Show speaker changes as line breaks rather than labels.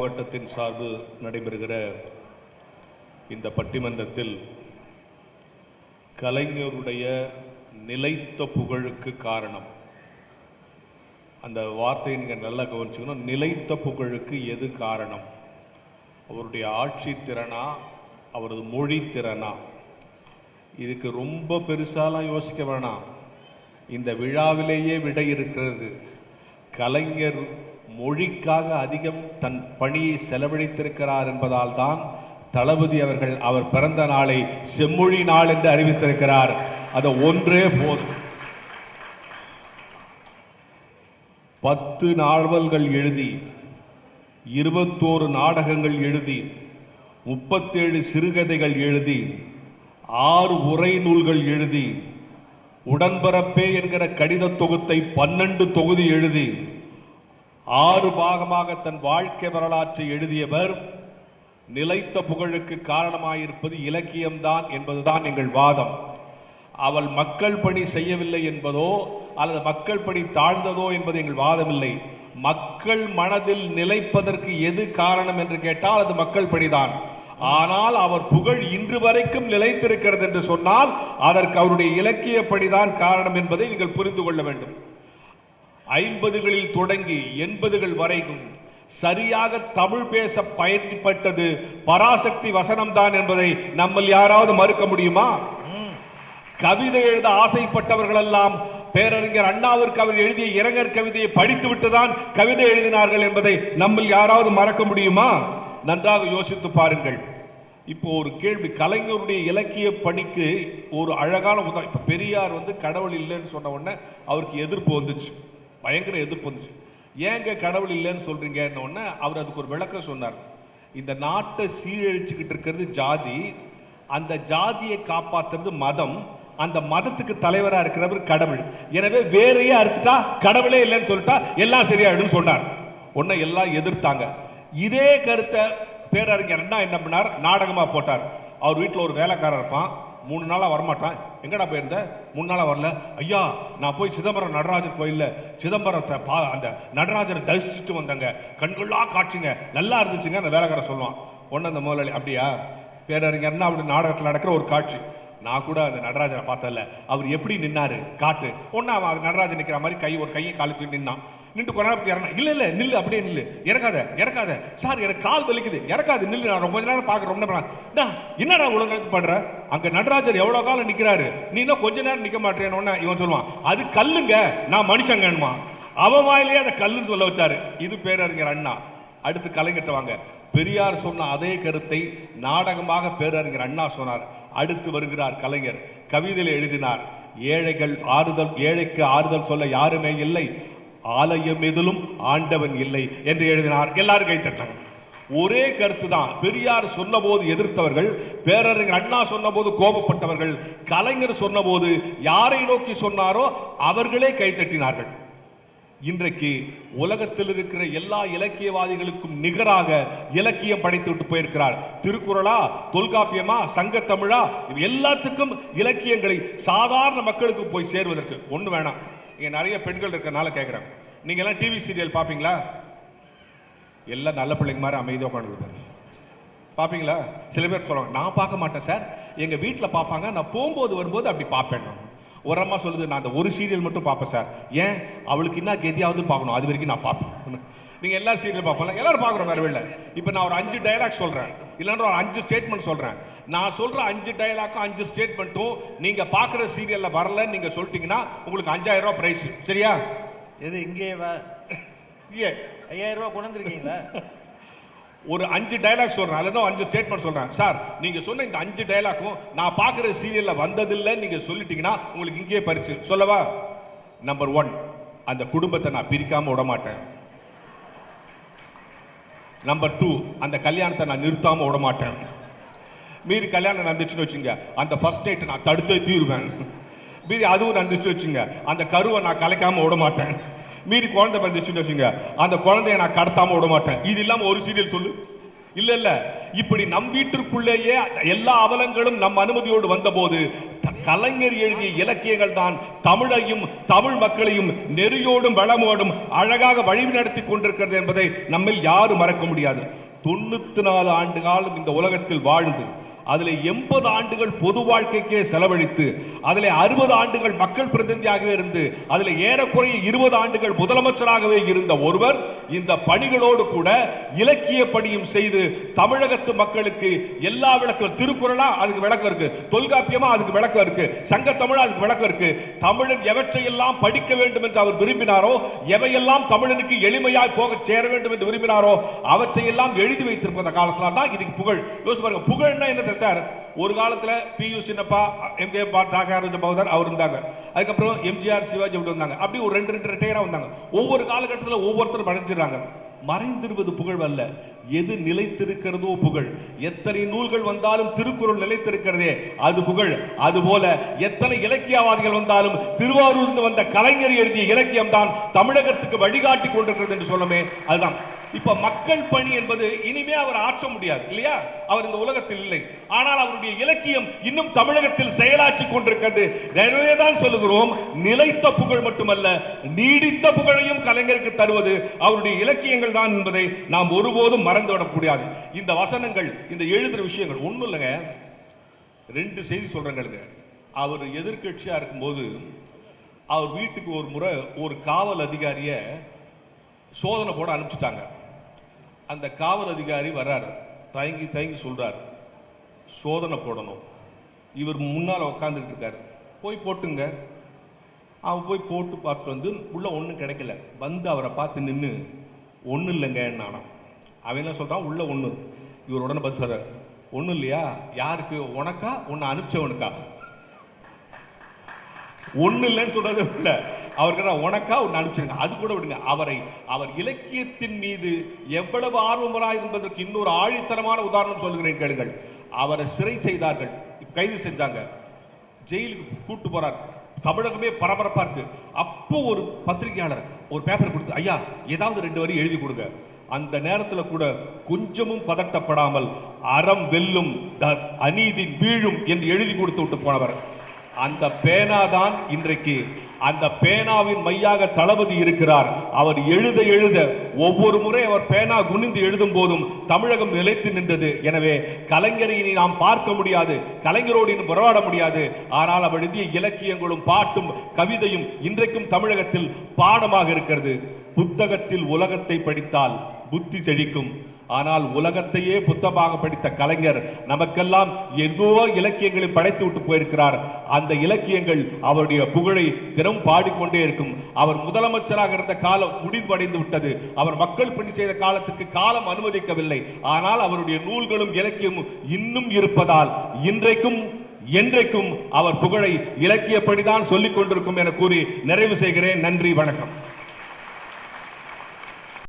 மாவட்டத்தின் சார்பு நடைபெறுகிற இந்த பட்டிமன்றத்தில் கலைஞருடைய நிலைத்த புகழுக்கு காரணம். அந்த வார்த்தையை நீங்கள் நல்லா கவனிச்சுக்கணும். நிலைத்த புகழுக்கு எது காரணம்? அவருடைய ஆட்சி திறனா? அவரது மொழி திறனா? இதுக்கு ரொம்ப பெருசாலாம் யோசிக்க வேணாம். இந்த விழாவிலேயே விடை இருக்கிறது. கலைஞர் மொழிக்காக அதிகம் தன் பணியை செலவழித்திருக்கிறார் என்பதால் தான் தளபதி அவர்கள் அவர் பிறந்த நாளை செம்மொழி நாள் என்று அறிவித்திருக்கிறார். அது ஒன்றே போதும். பத்து நாவல்கள் எழுதி இருபத்தோரு நாடகங்கள் எழுதி முப்பத்தேழு சிறுகதைகள் எழுதி ஆறு உரை நூல்கள் எழுதி உடன்பரப்பே என்கிற கடித தொகுத்தை பன்னெண்டு தொகுதி எழுதி ஆறு பாகமாக தன் வாழ்க்கை வரலாற்றை எழுதியவர் நிலைத்த புகழுக்கு காரணமாயிருப்பது இலக்கியம்தான் என்பதுதான் எங்கள் வாதம். அவள் மக்கள் பணி செய்யவில்லை என்பதோ அல்லது மக்கள் பணி தாழ்ந்ததோ என்பது எங்கள் வாதமில்லை. மக்கள் மனதில் நிலைப்பதற்கு எது காரணம் என்று கேட்டால் அது மக்கள் பணிதான். ஆனால் அவர் புகழ் இன்று வரைக்கும் நிலைத்திருக்கிறது என்று சொன்னால் அதற்கு அவருடைய இலக்கிய பணிதான் காரணம் என்பதை நீங்கள் புரிந்து கொள்ள வேண்டும். ஐம்பதுகளில் தொடங்கி எண்பதுகள் வரைக்கும் சரியாக தமிழ் பேச பயன்பட்டது பராசக்தி வசனம்தான் என்பதை நம்மில் யாராவது மறுக்க முடியுமா? கவிதை எழுத ஆசைப்பட்டவர்கள் எல்லாம் பேரறிஞர் அண்ணாவிற்கு அவர் எழுதிய இரங்கற் கவிதையை படித்து விட்டுதான் கவிதை எழுதினார்கள் என்பதை நம்மில் யாராவது மறக்க முடியுமா? நன்றாக யோசித்து பாருங்கள். இப்போ ஒரு கேள்வி கலைஞருடைய இலக்கிய பணிக்கு ஒரு அழகான உதாரணம் இப்போ பெரியார் வந்து கடவுள் இல்லைன்னு சொன்ன உடனே அவருக்கு எதிர்ப்பு வந்துச்சு. பயங்கர எதிர்ப்பு வந்துச்சு. ஏங்க கடவுள் இல்லைன்னு சொல்கிறீங்கன்னு அவர் அதுக்கு ஒரு விளக்கம் சொன்னார். இந்த நாட்டை சீரழிச்சுக்கிட்டு இருக்கிறது ஜாதி அந்த ஜாதியை காப்பாத்துறது மதம் அந்த மதத்துக்கு தலைவராக இருக்கிறவர் கடவுள். எனவே வேறையே அறுத்துட்டா கடவுளே இல்லைன்னு சொல்லிட்டா எல்லாம் சரியாயிடும் சொன்னார். உன்னை எல்லாம் எதிர்த்தாங்க. இதே கருத்தை பேரறிஞர் என்ன பண்ணார்? நாடகமாக போட்டார். அவர் வீட்டில் ஒரு வேலைக்காரர் இருப்பான். மூணு நாளாக வரமாட்டான். எங்கடா போயிருந்த? மூணு நாளாக வரல. ஐயா நான் போய் சிதம்பரம் நடராஜர் கோயில்ல சிதம்பரத்தை பா அந்த நடராஜரை தரிசிச்சுட்டு வந்தங்க. கண்கொள்ளா காட்சிங்க. நல்லா இருந்துச்சுங்க அந்த வேலைக்காரன் சொல்லுவான். ஒன்று அந்த முதலாளி அப்படியா? பேரறிஞர்னா அப்படி நாடகத்தில் நடக்கிற ஒரு காட்சி. நான் கூட அந்த நடராஜரை பார்த்தல அவர் எப்படி நின்னாரு? காட்டு. ஒன்று அவன் நடராஜன் நிற்கிற மாதிரி கை ஒரு கையை காலத்தில் தூக்கி நின்னான். நின்று கொஞ்ச நேரம் இறங்க இல்லை இல்லை நில்லு அப்படியே நில்லு. இறக்காத இறக்காத. சார் எனக்கு கால் வலிக்குது. இறக்காது நில்லு. நான் ரொம்ப நேரம் பார்க்குறேன் ரொம்ப நேரம் என்னடா உலகத்துக்கு பண்ற? அங்க நடராஜர் எவ்வளோ காலம் நிற்கிறாரு நீ இன்னும் கொஞ்ச நேரம் நிற்க மாட்டேன்னு இவன் சொல்லுவான். அது கல்லுங்க நான் மனுஷங்கன்னுமா? அவன் வாயிலேயே அதை கல்லுன்னு சொல்ல வச்சாரு. இது பேரறிஞர் அண்ணா. அடுத்து கலைஞர்கிட்ட வாங்க. பெரியார் சொன்ன அதே கருத்தை நாடகமாக பேரறிஞர் அண்ணா சொன்னார். அடுத்து வருகிறார் கலைஞர். கவிதையில் எழுதினார். ஏழைகள் ஆறுதல் ஏழைக்கு ஆறுதல் சொல்ல யாருமே இல்லை. ஆலயம் எதிலும் ஆண்டவன் இல்லை என்று எழுதினார். எல்லாரும் கை ஒரே கருத்து தான் பெரியார் சொன்னபோது எதிர்த்தவர்கள் பேரறிஞர் அண்ணா சொன்னபோது கோபப்பட்டவர்கள் கலைஞர் சொன்னபோது யாரை நோக்கி சொன்னாரோ அவர்களே கைத்தட்டினார்கள் இன்றைக்கு உலகத்தில் இருக்கிற எல்லா இலக்கியவாதிகளுக்கும் நிகராக இலக்கியம் படைத்து விட்டு போயிருக்கிறார். திருக்குறளா தொல்காப்பியமா சங்கத்தமிழா தமிழா எல்லாத்துக்கும் இலக்கியங்களை சாதாரண மக்களுக்கு போய் சேர்வதற்கு ஒன்று வேணாம். இங்கே நிறைய பெண்கள் இருக்கிறனால கேட்குறாங்க நீங்கள்லாம் டிவி சீரியல் பார்ப்பீங்களா எல்லாம் நல்ல பிள்ளைங்க மாதிரி அமைதியாக உட்காந்துருப்பாரு பார்ப்பீங்களா சில பேர் சொல்லுவாங்க நான் பார்க்க மாட்டேன் சார். எங்கள் வீட்டில் பார்ப்பாங்க நான் போகும்போது வரும்போது அப்படி பார்ப்பேன் நான். ஒரு அம்மா சொல்லுது நான் அந்த ஒரு சீரியல் மட்டும் பார்ப்பேன் சார். ஏன்? அவளுக்கு என்ன கெதியாவது பார்க்கணும். அது வரைக்கும் நான் பார்ப்பேன் நீங்கள் எல்லா சீரியல் பார்ப்போம்ல எல்லாரும் பார்க்குறோம் வேறு வெளில இப்போ நான் ஒரு அஞ்சு டைலாக் சொல்கிறேன் இல்லைன்னா ஒரு அஞ்சு ஸ்டேட்மெண்ட் சொல்கிறேன் நான் சொல்ற அஞ்சு டயலாக்கும் அஞ்சு ஸ்டேட்மெண்ட்டும் நீங்க பார்க்குற சீரியல்ல வரல நீங்க சொல்லிட்டீங்கன்னா உங்களுக்கு அஞ்சாயிரம் ரூபாய் பிரைஸ் சரியா?
எது இங்கே.
ஏ
ஐயாயிரம் ரூபாய் கொண்டு வந்திருக்கீங்களா
ஒரு அஞ்சு டயலாக் சொல்றேன். அல்லது அஞ்சு ஸ்டேட்மெண்ட் சொல்றேன். சார் நீங்க சொன்ன இந்த அஞ்சு டயலாக்கும் நான் பார்க்குற சீரியல்ல வந்ததில்லை நீங்க சொல்லிட்டீங்கன்னா உங்களுக்கு இங்கேயே பரிசு. சொல்லவா? நம்பர் ஒன் அந்த குடும்பத்தை நான் பிரிக்காம விட மாட்டேன் நம்பர் டூ அந்த கல்யாணத்தை நான் நிறுத்தாம விட மாட்டேன் மீறி கல்யாணம் நடந்துச்சுன்னு வச்சுங்க அந்த ஃபர்ஸ்ட் நைட் நான் தடுத்தே தீருவேன். மீறி அதுவும் நடந்துச்சு வச்சுங்க அந்த கருவை நான் கலைக்காமல் விட மாட்டேன். மீறி குழந்தை பிறந்துச்சுன்னு வச்சுங்க அந்த குழந்தைய நான் கடத்தாமல் விட மாட்டேன். இது இல்லாமல் ஒரு சீரியல் சொல்லு. இல்ல இல்ல. இப்படி நம் வீட்டிற்குள்ளேயே எல்லா அவலங்களும் நம் அனுமதியோடு வந்தபோது த- கலைஞர் எழுதிய இலக்கியங்கள் தான் தமிழையும் தமிழ் மக்களையும் நெறியோடும் வளமோடும் அழகாக வழி நடத்தி கொண்டிருக்கிறது என்பதை நம்மில் யாரும் மறக்க முடியாது. தொண்ணூத்தி நாலு ஆண்டு காலம் இந்த உலகத்தில் வாழ்ந்து அதில் எண்பது ஆண்டுகள் பொது வாழ்க்கைக்கே செலவழித்து அதில் அறுபது ஆண்டுகள் மக்கள் பிரதிநிதியாகவே இருந்து அதில் ஏறக்குறைய இருபது ஆண்டுகள் முதலமைச்சராகவே இருந்த ஒருவர் இந்த பணிகளோடு கூட இலக்கிய பணியும் செய்து தமிழகத்து மக்களுக்கு எல்லா விளக்கம். திருக்குறளா அதுக்கு விளக்கம் இருக்கு. தொல்காப்பியமா அதுக்கு விளக்கம் இருக்கு. சங்க தமிழா அதுக்கு விளக்கம் இருக்கு. தமிழன் எவற்றையெல்லாம் படிக்க வேண்டும் என்று அவர் விரும்பினாரோ எவையெல்லாம் தமிழனுக்கு எளிமையாய் போக சேர வேண்டும் என்று விரும்பினாரோ அவற்றையெல்லாம் எழுதி வைத்திருப்ப காலத்தில் தான் இதுக்கு புகழ். யோசிச்சு பாருங்க புகழ்னா என்ன சார் ஒரு காலத்துல பி யு சின்னப்பா எம்கே பா தியாகராஜ பகவதர் அவர் இருந்தாங்க. அதுக்கப்புறம் எம்ஜிஆர் சிவாஜி அப்படி வந்தாங்க. அப்படி ஒரு ரெண்டு ரெண்டு ரிட்டையராக வந்தாங்க. ஒவ்வொரு காலகட்டத்தில் ஒவ்வொருத்தரும் அடைஞ்சிடறாங்க மறைந்திருவது புகழ் அல்ல. எது நிலைத்திருக்கிறதோ புகழ். எத்தனை நூல்கள் வந்தாலும் திருக்குறள் நிலைத்திருக்கிறதே அது புகழ். அதுபோல எத்தனை இலக்கியவாதிகள் வந்தாலும் திருவாரூர்ந்து வந்த கலைஞர் எழுதிய இலக்கியம் தான் தமிழகத்துக்கு வழிகாட்டி கொண்டிருக்கிறது என்று சொல்லமே அதுதான். இப்ப மக்கள் பணி என்பது இனிமே அவர் ஆற்ற முடியாது இல்லையா? அவர் இந்த உலகத்தில் இல்லை. ஆனால் அவருடைய இலக்கியம் இன்னும் தமிழகத்தில் செயலாற்றி கொண்டிருக்கிறது. எனவேதான் சொல்லுகிறோம் நிலைத்த புகழ் மட்டுமல்ல நீடித்த புகழையும் கலைஞருக்கு தருவது அவருடைய இலக்கியங்கள் தான் என்பதை நாம் ஒருபோதும் மறந்துவிட முடியாது. இந்த வசனங்கள் இந்த எழுதுற விஷயங்கள் ஒண்ணும் இல்லைங்க. ரெண்டு செய்தி சொல்கிறேங்க அவர் எதிர்க்கட்சியா இருக்கும்போது அவர் வீட்டுக்கு ஒரு முறை ஒரு காவல் அதிகாரியை சோதனை போட அனுப்பிச்சிட்டாங்க. அந்த காவல் அதிகாரி வர்றாரு. தயங்கி தயங்கி சொல்றாரு. சோதனை போடணும். இவர் முன்னால் உட்காந்துக்கிட்டு இருக்காரு. போய் போட்டுங்க. அவன் போய் போட்டு பார்த்துட்டு வந்து உள்ள ஒன்றும் கிடைக்கல. வந்து அவரை பார்த்து நின்று ஒன்றும் இல்லைங்க நானும் அவன் என்ன சொல்றான்? உள்ள ஒன்று இவர் உடனே பதில் சொல்கிறார் ஒன்றும் இல்லையா? யாருக்கு? உனக்கா? உன்னை அனுப்பிச்சவனுக்கா? ஒண்ணு இல்லைன்னு சொல்கிறது இல்லை. அவருக்கு நான் உனக்கா? ஒன்று அனுப்பிச்சிருங்க அது கூட விடுங்க. அவரை அவர் இலக்கியத்தின் மீது எவ்வளவு ஆர்வமராக என்பதற்கு இன்னொரு ஆழித்தரமான உதாரணம் சொல்கிறேன் கேளுங்கள். அவரை சிறை செய்தார்கள். கைது செஞ்சாங்க. ஜெயிலுக்கு கூட்டு போறார். தமிழகமே பரபரப்பா இருக்கு. அப்போ ஒரு பத்திரிகையாளர் ஒரு பேப்பர் கொடுத்து ஐயா ஏதாவது ரெண்டு வரி எழுதி கொடுங்க. அந்த நேரத்தில் கூட கொஞ்சமும் பதட்டப்படாமல் அறம் வெல்லும் த- அநீதி வீழும் என்று எழுதி கொடுத்து விட்டு போனவர். அந்த பேனா தான் இன்றைக்கு அந்த பேனாவின் மையாக தளபதி இருக்கிறார். அவர் எழுத எழுத ஒவ்வொரு முறை அவர் பேனா குனிந்து எழுதும் போதும் தமிழகம் நிலைத்து நின்றது. எனவே கலைஞரை இனி நாம் பார்க்க முடியாது கலைஞரோடு இனி உறவாட முடியாது. ஆனால் அவர் எழுதிய இலக்கியங்களும் பாட்டும் கவிதையும் இன்றைக்கும் தமிழகத்தில் பாடமாக இருக்கிறது. புத்தகத்தில் உலகத்தை படித்தால் புத்தி செழிக்கும். ஆனால் உலகத்தையே புத்தமாக படித்த கலைஞர் நமக்கெல்லாம் எங்கோ இலக்கியங்களை படைத்து விட்டு போயிருக்கிறார். அந்த இலக்கியங்கள் அவருடைய புகழை தினம் பாடிக்கொண்டே இருக்கும். அவர் முதலமைச்சராக இருந்த காலம் முடிவடைந்து விட்டது. அவர் மக்கள் பணி செய்த காலத்துக்கு காலம் அனுமதிக்கவில்லை. ஆனால் அவருடைய நூல்களும் இலக்கியமும் இன்னும் இருப்பதால் இன்றைக்கும் என்றைக்கும் அவர் புகழை இலக்கியப்படிதான் சொல்லிக் கொண்டிருக்கும் என கூறி நிறைவு செய்கிறேன். நன்றி வணக்கம்.